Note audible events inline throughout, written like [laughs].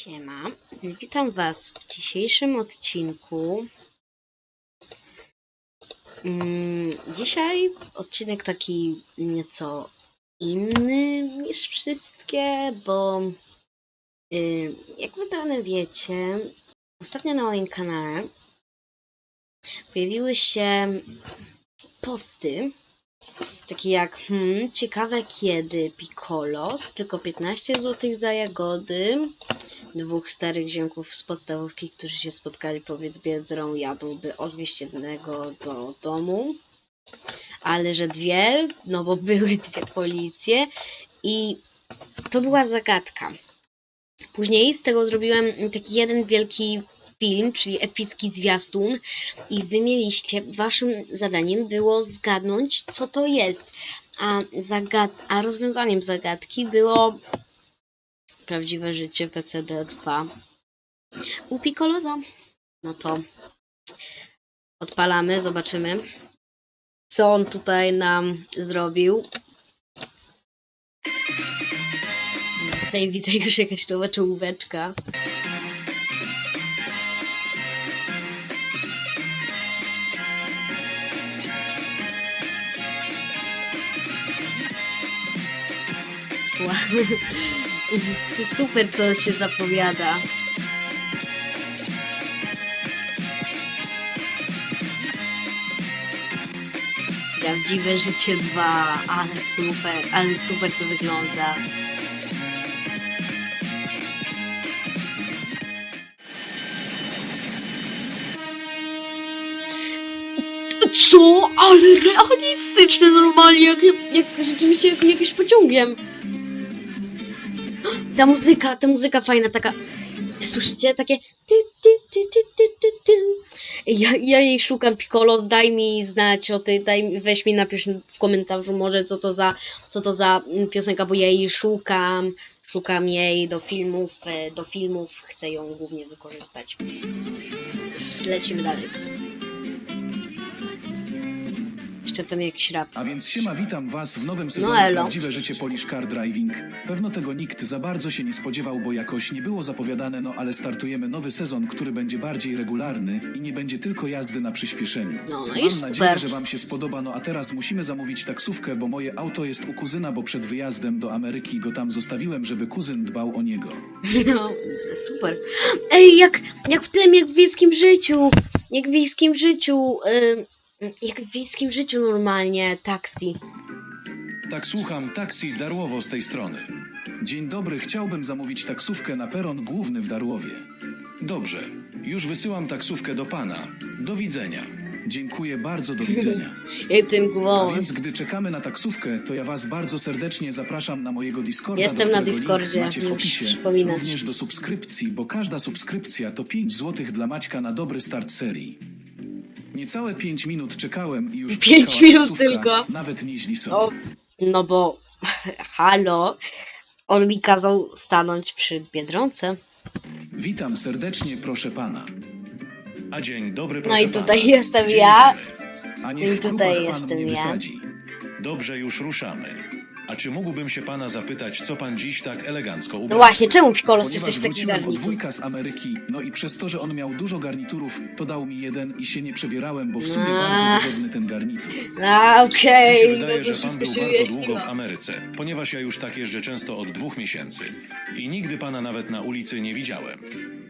Siema, witam Was w dzisiejszym odcinku. Mm, Dzisiaj odcinek taki nieco inny niż wszystkie, bo y, jak zapewne wiecie, ostatnio na moim kanale pojawiły się posty takie jak hmm, ciekawe kiedy Piccolos, tylko 15 zł za jagody, dwóch starych ziomków z podstawówki, którzy się spotkali pod Biedrą, jadłby odwieźć jednego do domu. Ale że dwie, no bo były dwie policje i to była zagadka. Później z tego zrobiłem taki jeden wielki film, czyli epicki zwiastun i wy mieliście, waszym zadaniem było zgadnąć, co to jest. A, zagad- a rozwiązaniem zagadki było prawdziwe życie PCD2 u Piccoloza. No to odpalamy, zobaczymy, co on tutaj nam zrobił. Tutaj widzę już jakaś nowa czołóweczka. Słaby. Super to się zapowiada. Prawdziwe życie 2, ale super, ale super to wygląda. Co? Ale realistyczne normalnie, jak, jak rzeczywiście jak, jakimś pociągiem. Ta muzyka, ta muzyka fajna, taka. Słyszycie? Takie. Ty, ty, ty, ty, ty, ty, ty. Ja, ja jej szukam, Piccolo, daj mi znać o tej, daj, weź mi napisz w komentarzu może co to za, co to za mm, piosenka, bo ja jej szukam, szukam jej do filmów, e, do filmów, chcę ją głównie wykorzystać. Lecimy dalej. Ten jakiś rap. A więc siema, witam was w nowym sezonie No elo. Prawdziwe Życie Polish Car Driving. Pewno tego nikt za bardzo się nie spodziewał, bo jakoś nie było zapowiadane, no ale startujemy nowy sezon, który będzie bardziej regularny i nie będzie tylko jazdy na przyspieszeniu. No, no Mam i super. nadzieję, że wam się spodoba, no a teraz musimy zamówić taksówkę, bo moje auto jest u kuzyna, bo przed wyjazdem do Ameryki go tam zostawiłem, żeby kuzyn dbał o niego. [laughs] No, super. Ej, jak, jak w tym, jak w wiejskim życiu. Jak w wiejskim życiu. ym, jak w wiejskim życiu normalnie, taksi. Tak słucham, taksi Darłowo z tej strony. Dzień dobry, chciałbym zamówić taksówkę na peron główny w Darłowie. Dobrze, już wysyłam taksówkę do pana. Do widzenia. Dziękuję bardzo, do widzenia. [laughs] Jak ten A więc głos. gdy czekamy na taksówkę, to ja was bardzo serdecznie zapraszam na mojego Discorda. Jestem do na którego Discordzie, link macie w nie opisie. musisz przypominać. Również do subskrypcji, bo każda subskrypcja to 5 zł dla Maćka na dobry start serii. Niecałe 5 minut czekałem i już Pięć minut taksówka, tylko. Nawet nieźli są. No, no bo, [laughs] halo, on mi kazał stanąć przy Biedronce. Witam serdecznie, proszę pana. A dzień dobry, No proszę i pana. tutaj jestem Dzień ja. dobry. A I niech w tutaj klubach pan jestem mnie ja. wysadzi. Dobrze, już ruszamy. A czy mógłbym się pana zapytać, co pan dziś tak elegancko No ubrał? właśnie, czemu Ponieważ jesteś taki wróciłem od garnitur? wujka z Ameryki, no i przez to, że on miał dużo garniturów, to dał mi jeden i się nie przebierałem, bo w sumie bardzo wygodny ten garnitur. A, Mi się okej, wydaje, no że to pan wszystko był się bardzo długo w wyjaśniło. Ameryce, ponieważ ja już tak jeżdżę często od dwóch miesięcy. I nigdy pana nawet na ulicy nie widziałem.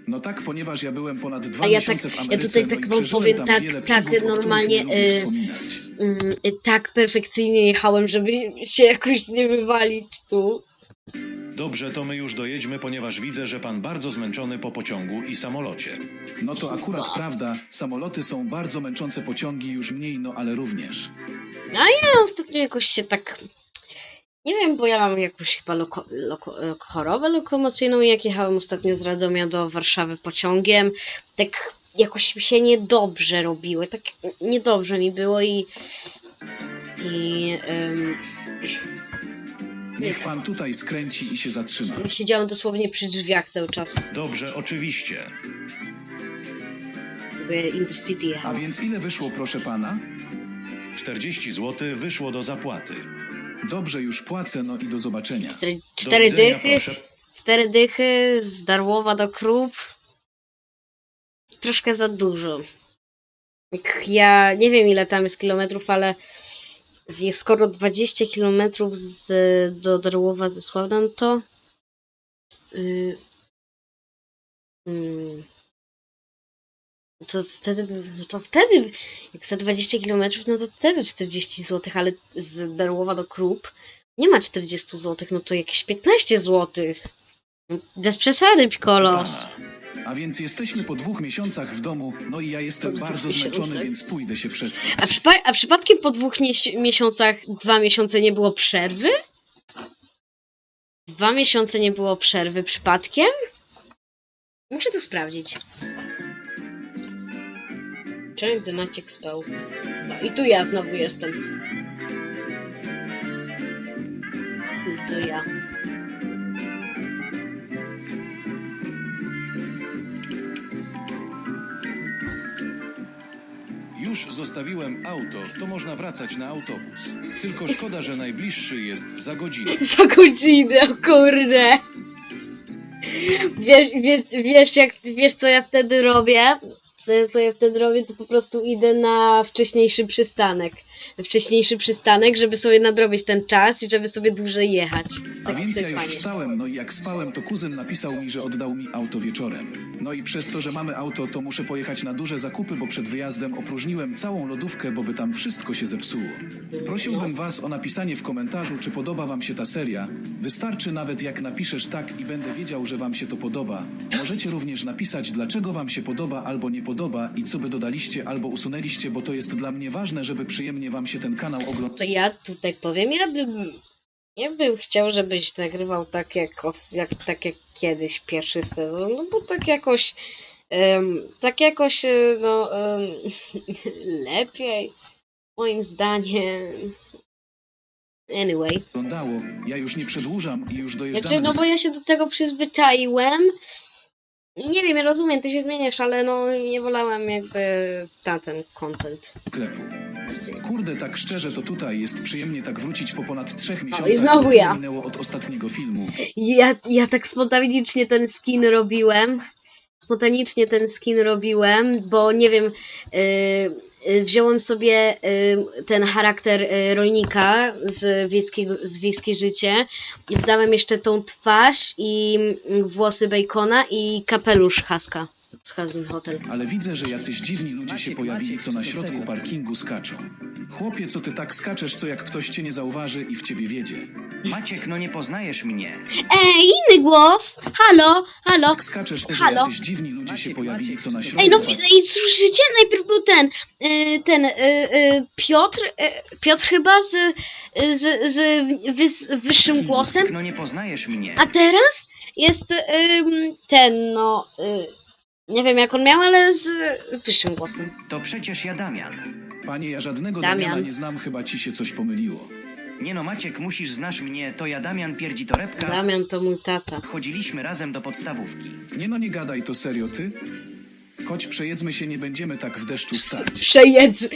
No tak, ponieważ ja byłem ponad dwa A ja tak- miesiące w ja Ameryce, tutaj no tak i wam przeżyłem powiem, tam tak- wiele tak, przygód, o których normalnie, nie lubię y, wspominać. Mm, tak perfekcyjnie jechałem, żeby się jakoś nie wywalić tu. Dobrze, to my już dojedźmy, ponieważ widzę, że pan bardzo zmęczony po pociągu i samolocie. No to akurat prawda, samoloty są bardzo męczące pociągi, już mniej, no ale również. A ja ostatnio jakoś się tak... Nie wiem, bo ja mam jakąś chyba loko, loko, e, chorobę lokomocyjną i jak jechałem ostatnio z Radomia do Warszawy pociągiem, tak jakoś mi się niedobrze robiło, tak niedobrze mi było i... I... Um, Niech pan tutaj skręci i się zatrzyma. siedziałem dosłownie przy drzwiach cały czas, Dobrze, oczywiście. jakby Intercity A więc ile wyszło, proszę pana? 40 zł wyszło do zapłaty. Dobrze, już płacę, no i do zobaczenia. Cztery, Do cztery widzenia, dychy, proszę. cztery dychy z Darłowa do Krup. Troszkę za dużo. Ja nie wiem ile tam jest kilometrów, ale jest skoro 20 kilometrów z, do Darłowa ze Sławna, no to yy, to wtedy, to wtedy, jak za 20 km, no to wtedy 40 zł, ale z Darłowa do Krup nie ma 40 zł, no to jakieś 15 zł. Bez przesady, Pikolos. A więc jesteśmy po dwóch miesiącach w domu, no i ja jestem Po dwóch bardzo miesiącach. zmęczony, więc pójdę się przespać. A, przypa- a przypadkiem po dwóch mies- miesiącach, dwa miesiące nie było przerwy? Dwa miesiące nie było przerwy przypadkiem? Muszę to sprawdzić. Czemu gdy Maciek spał? No i tu ja znowu jestem. I to ja. Już zostawiłem auto, to można wracać na autobus. Tylko szkoda, że najbliższy jest za godzinę. [laughs] Za godzinę, o kurde. Wiesz, wiesz, wiesz, jak, wiesz co ja wtedy robię? Co, co ja wtedy robię, to po prostu idę na wcześniejszy przystanek. Na wcześniejszy przystanek, żeby sobie nadrobić ten czas i żeby sobie dłużej jechać. A Tak, więc to ja jest już fajnie. wstałem, no i jak spałem, to kuzyn napisał mi, że oddał mi auto wieczorem. No i przez to, że mamy auto, to muszę pojechać na duże zakupy, bo przed wyjazdem opróżniłem całą lodówkę, bo by tam wszystko się zepsuło. Prosiłbym was o napisanie w komentarzu, czy podoba wam się ta seria. Wystarczy nawet jak napiszesz tak i będę wiedział, że wam się to podoba. Możecie również napisać, dlaczego wam się podoba albo nie podoba i co by dodaliście albo usunęliście, bo to jest dla mnie ważne, żeby przyjemnie wam się ten kanał oglądał. To ja tutaj powiem, ja bym, ja bym chciał, żebyś nagrywał tak jak, os- jak, tak jak kiedyś pierwszy sezon, no bo tak jakoś, em, tak jakoś, e, no, em, [laughs] lepiej, moim zdaniem. Anyway. Wyglądało. Ja już nie przedłużam i już dojeżdżamy Znaczy, no do bo ja się do tego przyzwyczaiłem. I nie wiem, ja rozumiem, ty się zmieniasz, ale no nie wolałem jakby na ten content. sklepu. Kurde, tak szczerze, to tutaj jest przyjemnie tak wrócić po ponad trzech miesiącach. i znowu ja. Minęło od ostatniego filmu. Ja, ja tak spontanicznie ten skin robiłem. Spontanicznie ten skin robiłem, bo nie wiem, yy, wziąłem sobie yy, ten charakter yy, rolnika z, wiejskiego, z Wiejskie Życie. I dodałem jeszcze tą twarz i mm, włosy Bacona i kapelusz Haska Hasbin Hotel. Ale widzę, że jacyś dziwni ludzie się pojawili, co na to środku parkingu skaczą. Chłopie, co ty tak skaczesz, co jak ktoś cię nie zauważy i w ciebie wiedzie. Maciek, no nie poznajesz mnie. Ej, inny głos! Halo, halo! Skaczesz, że Halo? jacyś dziwni ludzie się pojawili, Maciek, co na to środku Ej, no parkingu. i słyszycie? Najpierw był ten, y, ten, y, y, Piotr, y, Piotr chyba z, y, z, z wys, wyższym głosem, No nie poznajesz mnie. a teraz jest ym, ten, no, y, nie wiem jak on miał, ale z wyższym głosem. To przecież ja Damian. Panie, ja żadnego Damian. Damiana nie znam, chyba ci się coś pomyliło. Nie no, Maciek, musisz znasz mnie. To ja Damian pierdzi torebka. Damian to mój tata. Chodziliśmy razem do podstawówki. Nie no, nie gadaj, to serio ty? Chodź, przejedzmy się, nie będziemy tak w deszczu stać. Przejedz, [laughs]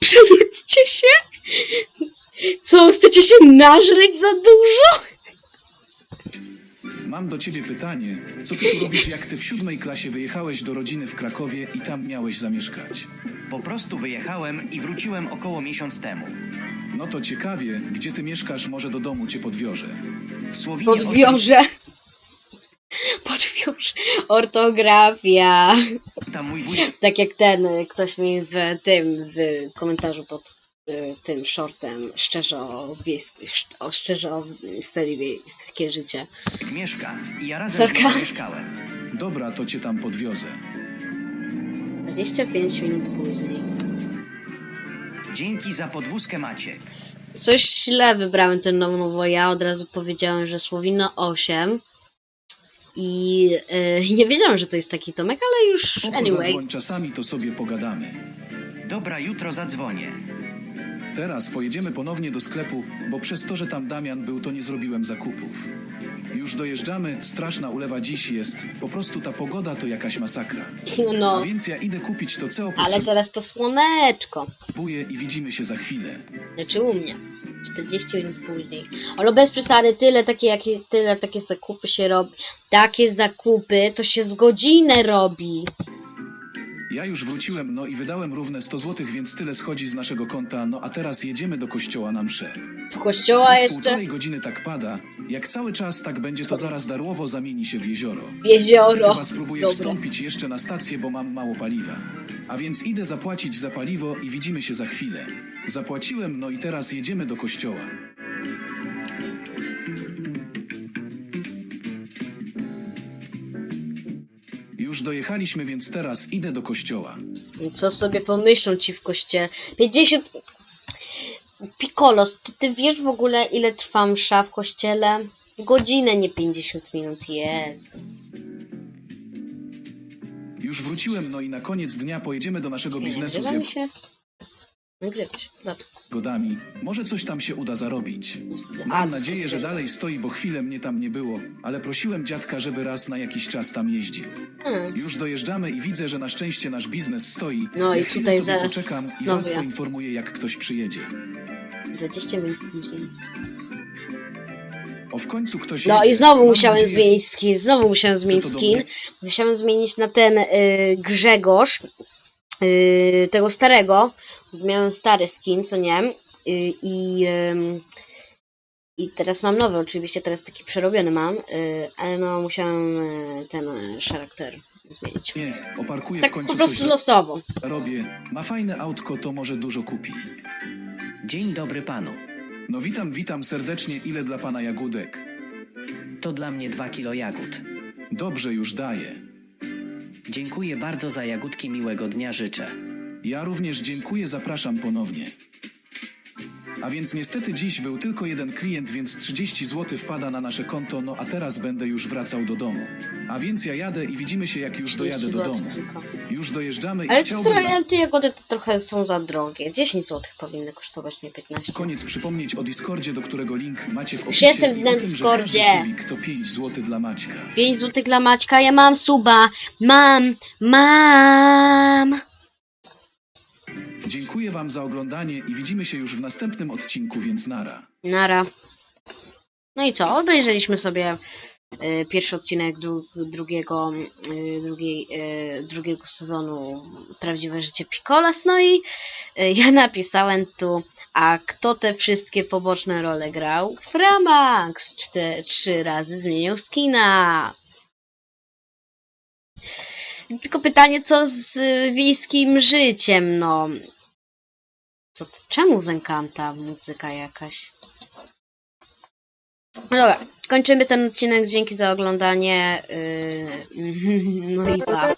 przejedzcie się? Co, chcecie się nażreć za dużo? Mam do ciebie pytanie. Co ty tu robisz, jak ty w siódmej klasie wyjechałeś do rodziny w Krakowie i tam miałeś zamieszkać? Po prostu wyjechałem i wróciłem około miesiąc temu. No to ciekawie, gdzie ty mieszkasz, może do domu cię podwiozę. W Słowinie. Podwiążę. Ortografia. Tam mój wujek Tak jak ten, y, ktoś mi w tym, w komentarzu pod tym shortem szczerze o, wiejsk- o, szczerze o stylu wiejskie życie. mieszka i ja razem z nim mieszkałem. Dobra, to cię tam podwiozę. 25 minut później. Dzięki za podwózkę Maciek. Coś źle wybrałem ten numer, no bo ja od razu powiedziałem, że Słowino 8. I y, [laughs] nie wiedziałem, że to jest taki Tomek, ale już Spoko, anyway. zadzwoń czasami, to sobie pogadamy. Dobra, jutro zadzwonię. Teraz pojedziemy ponownie do sklepu, bo przez to, że tam Damian był, to nie zrobiłem zakupów. Już dojeżdżamy, straszna ulewa dziś jest. Po prostu ta pogoda to jakaś masakra. A No, więc ja idę kupić to, co ale teraz to słoneczko. potrzebuję i widzimy się za chwilę. Znaczy u mnie. 40 minut później. Ale bez przesady, tyle takie, jakie, tyle takie zakupy się robi. Takie zakupy to się z godzinę robi. Ja już wróciłem, no i wydałem równe 100 zł, więc tyle schodzi z naszego konta, no a teraz jedziemy do kościoła na mszę. Do kościoła Już jeszcze półtorej godziny tak pada. Jak cały czas tak będzie, to zaraz Darłowo zamieni się w jezioro. jezioro. Chyba spróbuję Dobra. wstąpić jeszcze na stację, bo mam mało paliwa. A więc idę zapłacić za paliwo i widzimy się za chwilę. Zapłaciłem, no i teraz jedziemy do kościoła. Już dojechaliśmy, więc teraz idę do kościoła. Co sobie pomyślą ci w kościele? 50... Pikolos, czy ty wiesz w ogóle ile trwa msza w kościele? Godzinę, nie 50 minut, Jezu. Już wróciłem, no i na koniec dnia pojedziemy do naszego biznesu nagrywa mi z się? Nagrywa się, dobra. jagodami. Może coś tam się uda zarobić. Mam nadzieję, że dalej stoi, bo chwilę mnie tam nie było, ale prosiłem dziadka, żeby raz na jakiś czas tam jeździł. Hmm. Już dojeżdżamy i widzę, że na szczęście nasz biznes stoi. No i chwilę tutaj sobie zaraz poczekam i znowu was ja. poinformuję, jak ktoś przyjedzie. 20 minut później. O, w końcu ktoś No jedzie. i znowu Mam musiałem nadzieję- zmienić skin, znowu musiałem zmienić to do skin. mnie? Musiałem zmienić na ten y, Grzegorz, y, tego starego. Miałem stary skin, co nie? Y, I i teraz mam nowy, oczywiście teraz taki przerobiony mam, y, ale no musiałem ten charakter zmienić. Nie, oparkuję Tak w końcu po prostu coś losowo. robię. Ma fajne autko, to może dużo kupi. Dzień dobry panu. No witam, witam serdecznie. Ile dla pana jagódek? To dla mnie dwa kilo jagód. Dobrze, już daję. Dziękuję bardzo za jagódki, miłego dnia życzę. Ja również dziękuję, zapraszam ponownie. A więc niestety dziś był tylko jeden klient, więc 30 zł wpada na nasze konto, no a teraz będę już wracał do domu. A więc ja jadę i widzimy się jak już dojadę 30 do domu. Już dojeżdżamy i Ale to chciałbym trochę, te jagody to trochę są za drogie. 10 zł powinny kosztować, nie 15. koniec przypomnieć o Discordzie, do którego link macie w Już opisie jestem i na tym, że Discordzie. każdy subik to 5 zł dla Maćka. 5 zł dla Maćka, ja mam suba. Mam, mam. Dziękuję wam za oglądanie i widzimy się już w następnym odcinku, więc nara. Nara. No i co? Obejrzeliśmy sobie y, pierwszy odcinek dru drugiego, y, drugiej, y, drugiego sezonu Prawdziwe Życie Pikolas. No i y, ja napisałem tu, a kto te wszystkie poboczne role grał? Framax! Czte trzy razy zmienił skina. Tylko pytanie, co z wiejskim życiem, no. Czemu z Encanta muzyka jakaś? No dobra, kończymy ten odcinek. Dzięki za oglądanie. Yy, [laughs] no i pa.